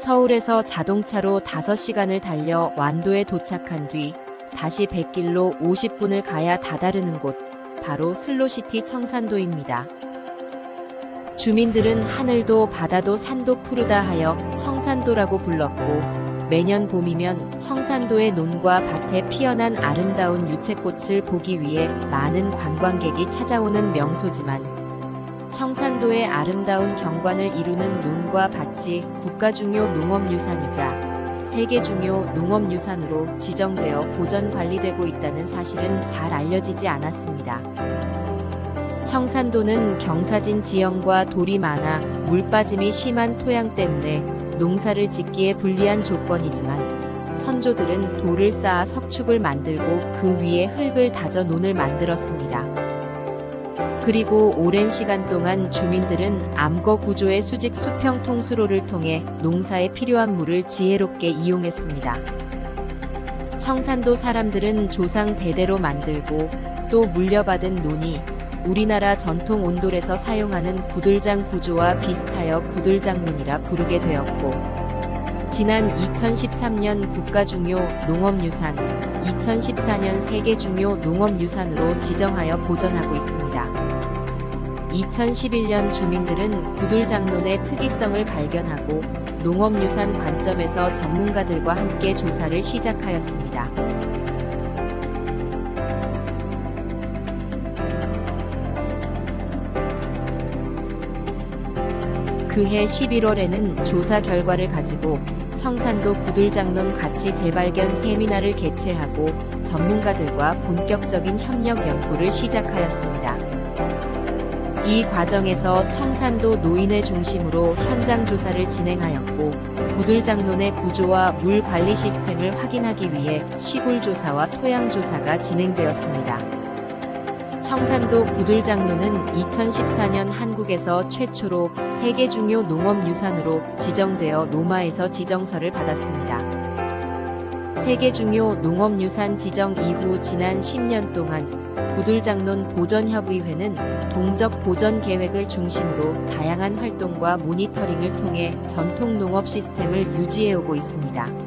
서울에서 자동차로 5시간을 달려 완도에 도착한 뒤 다시 100길로 50분을 가야 다다르는 곳, 바로 슬로시티 청산도입니다. 주민들은 하늘도 바다도 산도 푸르다 하여 청산도라고 불렀고, 매년 봄이면 청산도의 논과 밭에 피어난 아름다운 유채꽃을 보기 위해 많은 관광객이 찾아오는 명소지만, 청산도의 아름다운 경관을 이루는 논과 밭이 국가 중요 농업유산이자 세계 중요 농업유산으로 지정되어 보전 관리되고 있다는 사실은 잘 알려지지 않았습니다. 청산도는 경사진 지형과 돌이 많아 물빠짐이 심한 토양 때문에 농사를 짓기에 불리한 조건이지만 선조들은 돌을 쌓아 석축을 만들고 그 위에 흙을 다져 논을 만들었습니다. 그리고 오랜 시간 동안 주민들은 암거 구조의 수직 수평 통수로를 통해 농사에 필요한 물을 지혜롭게 이용했습니다. 청산도 사람들은 조상 대대로 만들고 또 물려받은 논이 우리나라 전통 온돌에서 사용하는 구들장 구조와 비슷하여 구들장문이라 부르게 되었고 지난 2013년 국가중요 농업유산, 2014년 세계 중요 농업유산으로 지정하여 보존하고 있습니다. 2011년 주민들은 구들장론의 특이성을 발견하고 농업유산 관점에서 전문가들과 함께 조사를 시작하였습니다. 그해 11월에는 조사 결과를 가지고 청산도 구들장론 가치 재발견 세미나를 개최하고 전문가들과 본격적인 협력 연구를 시작하였습니다. 이 과정에서 청산도 노인을 중심으로 현장 조사를 진행하였고 구들장론의 구조와 물 관리 시스템을 확인하기 위해 시굴 조사와 토양 조사가 진행되었습니다. 청산도 구들장로는 2014년 한국에서 최초로 세계 중요 농업유산으로 지정되어 로마에서 지정서를 받았습니다. 세계 중요 농업유산 지정 이후 지난 10년 동안 구들장론 보전협의회는 동적 보전 계획을 중심으로 다양한 활동과 모니터링을 통해 전통 농업 시스템을 유지해오고 있습니다.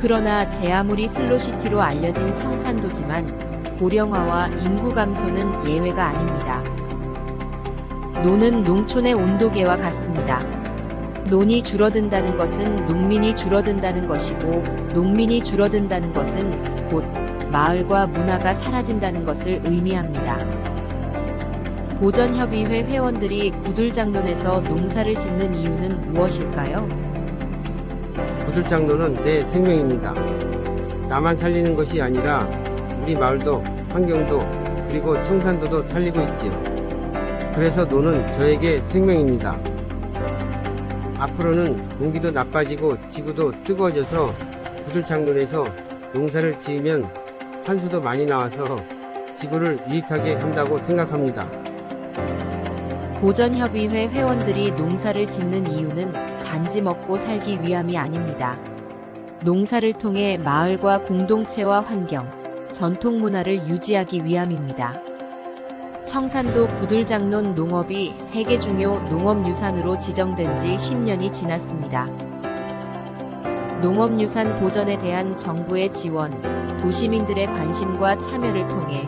그러나 제 아무리 슬로시티로 알려진 청산도지만 고령화와 인구 감소는 예외가 아닙니다. 노는 농촌의 온도계와 같습니다. 논이 줄어든다는 것은 농민이 줄어든다는 것이고 농민이 줄어든다는 것은 곧 마을과 문화가 사라진다는 것을 의미합니다. 보전협의회 회원들이 구들장론에서 농사를 짓는 이유는 무엇일까요? 구들장로는 내 생명입니다. 나만 살리는 것이 아니라 우리 마을도 환경도 그리고 청산도도 살리고 있지요. 그래서 노는 저에게 생명입니다. 앞으로는 공기도 나빠지고 지구도 뜨거워져서 구들장로에서 농사를 지으면 산소도 많이 나와서 지구를 유익하게 한다고 생각합니다. 보전협의회 회원들이 농사를 짓는 이유는 단지 먹고 살기 위함이 아닙니다. 농사를 통해 마을과 공동체와 환경, 전통 문화를 유지하기 위함입니다. 청산도 구들장론 농업이 세계 중요 농업유산으로 지정된 지 10년이 지났습니다. 농업유산 보전에 대한 정부의 지원, 도시민들의 관심과 참여를 통해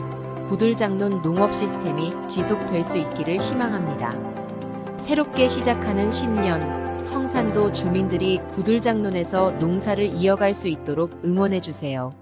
구들장론 농업 시스템이 지속될 수 있기를 희망합니다. 새롭게 시작하는 10년, 청산도 주민들이 구들장론에서 농사를 이어갈 수 있도록 응원해 주세요.